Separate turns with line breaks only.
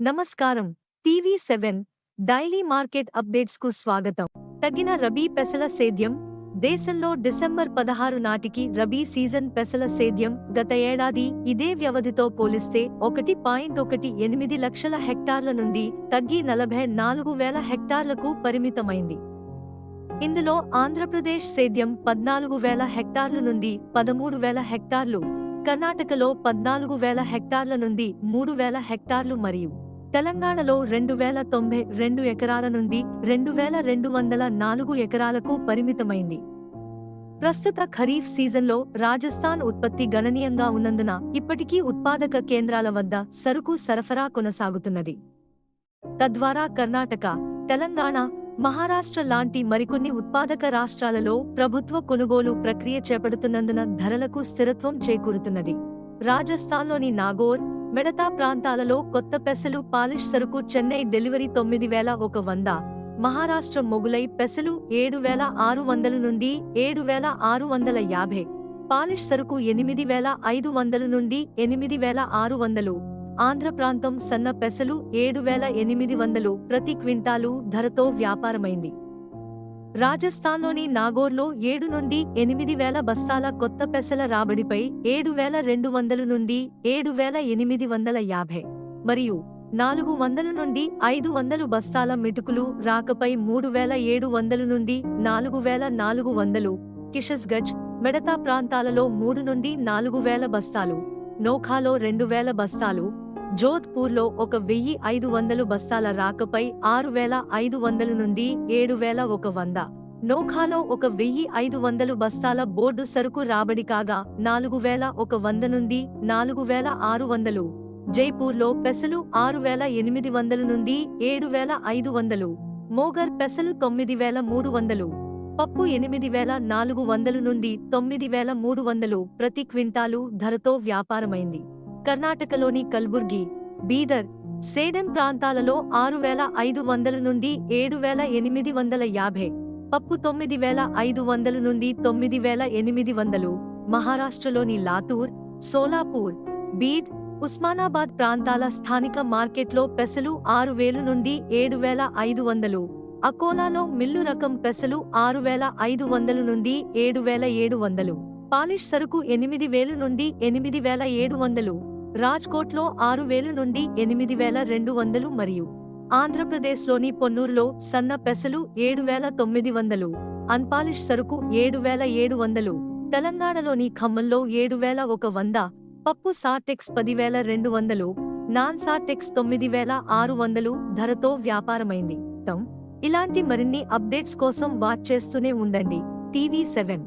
నమస్కారం. TV seven daily market అప్డేట్స్కు స్వాగతం. తగిన రబీ పెసల సేద్యం. దేశంలో డిసెంబర్ పదహారు నాటికి రబీ సీజన్ పెసల సేద్యం గత ఏడాది ఇదే వ్యవధితో పోలిస్తే ఒకటి పాయింట్ ఒకటి ఎనిమిది లక్షల హెక్టార్ల నుండి తగ్గి నలభై నాలుగు వేల హెక్టార్లకు పరిమితమైంది. ఇందులో ఆంధ్రప్రదేశ్ సేద్యం పద్నాలుగు వేల హెక్టార్ల నుండి పదమూడు వేల హెక్టార్లు కర్ణాటకలో పద్నాలుగు వేల హెక్టార్ల నుండి మూడు వేల హెక్టార్లు మరియు తెలంగాణలో రెండు వేల తొంభై రెండు ఎకరాల నుండి రెండు వేల రెండు వందల నాలుగు ఎకరాలకు పరిమితమైంది. ప్రస్తుత ఖరీఫ్ సీజన్లో రాజస్థాన్ ఉత్పత్తి గణనీయంగా ఉన్నందున ఇప్పటికీ ఉత్పాదక కేంద్రాల వద్ద సరుకు సరఫరా కొనసాగుతున్నది. తద్వారా కర్ణాటక తెలంగాణ మహారాష్ట్ర లాంటి మరికొన్ని ఉత్పాదక రాష్ట్రాలలో ప్రభుత్వ కొనుగోలు ప్రక్రియ చేపడుతున్నందున ధరలకు స్థిరత్వం చేకూరుతున్నది. రాజస్థాన్లోని నాగోర్ మిడతా ప్రాంతాలలో కొత్త పెసలు పాలిష్ సరుకు చెన్నై డెలివరీ తొమ్మిది వేల ఒక వంద. మహారాష్ట్ర మొగులై పెసలు ఏడు వేల ఆరు వందల నుండి ఏడు వేల ఆరు వందల యాభై. పాలిష్ సరుకు ఎనిమిది వేల ఐదు వందల నుండి ఎనిమిది వేల ఆరు వందలు. ఆంధ్ర ప్రాంతం సన్న పెసలు ఏడు వేల ఎనిమిది వందలు. ప్రతి క్వింటాలు ధరతో వ్యాపారమైంది. రాజస్థాన్లోని నాగోర్లో ఏడు నుండి ఎనిమిది వేల బస్తాల కొత్త పెసల రాబడిపై ఏడు వేల రెండు వందలు నుండి ఏడు వేల ఎనిమిది వందల యాభై మరియు నాలుగు వందలు నుండి ఐదు వందలు బస్తాల మిటుకులు రాకపై మూడు వేల ఏడు వందలు నుండి నాలుగు వేల నాలుగు వందలు కిషస్గజ్ మెడతా ప్రాంతాలలో మూడు నుండి నాలుగు వేల బస్తాలు నోఖాలో రెండు వేల బస్తాలు జోధ్పూర్లో ఒక వెయ్యి ఐదు వందలు బస్తాల రాకపై ఆరు వేల ఐదు వందలు నుండి ఏడు వేల ఒక వంద. నోఖాలో ఒక వెయ్యి ఐదు వందలు బస్తాల బోర్డు సరుకు రాబడి కాగా నాలుగు వేల ఒక వంద నుండి నాలుగు వేల ఆరు వందలు. జైపూర్లో పెసలు ఆరు వేల ఎనిమిది వందలు నుండి ఏడు వేల ఐదు వందలు. మోగర్ పెసలు తొమ్మిది వేల మూడు వందలు. పప్పు ఎనిమిది వేల నాలుగు వందలు నుండి తొమ్మిది వేల మూడు వందలు. ప్రతి క్వింటాలు ధరతో వ్యాపారమైంది. కర్ణాటకలోని కల్బుర్గి బీదర్ సేడెన్ ప్రాంతాలలో ఆరు వేల ఐదు వందల నుండి ఏడు వేల ఎనిమిది వందల యాభై పప్పు తొమ్మిది వేల ఐదు వందల నుండి తొమ్మిది వేల ఎనిమిది వందలు మహారాష్ట్రలోని లాతూర్ సోలాపూర్ బీడ్ ఉస్మానాబాద్ ప్రాంతాల స్థానిక మార్కెట్లో పెసలు ఆరు వేలు నుండి ఏడు వేల ఐదు వందలు అకోలాలో మిల్లు రకం పెసలు ఆరు వేల ఐదు వందలు నుండి ఏడు వేల ఏడు వందలు పాలిష్ సరుకు ఎనిమిది వేలు నుండి ఎనిమిది వేల ఏడు వందలు రాజ్కోట్లో ఆరు వేలు నుండి ఎనిమిది వేల రెండు వందలు మరియు ఆంధ్రప్రదేశ్లోని పొన్నూరులో సన్న పెసలు ఏడు వేల తొమ్మిది వందలు అన్పాలిష్ సరుకు ఏడు వేల ఏడు వందలు తెలంగాణలోని ఖమ్మంలో ఏడు వేల ఒక వంద పప్పు సాటెక్స్ పదివేల రెండు వందలు నాన్ సాటెక్స్ తొమ్మిది వేల ఆరు వందలు ధరతో వ్యాపారమైంది. తమ్ ఇలాంటి మరిన్ని అప్డేట్స్ కోసం వాచ్ చేస్తూనే ఉండండి. TV seven.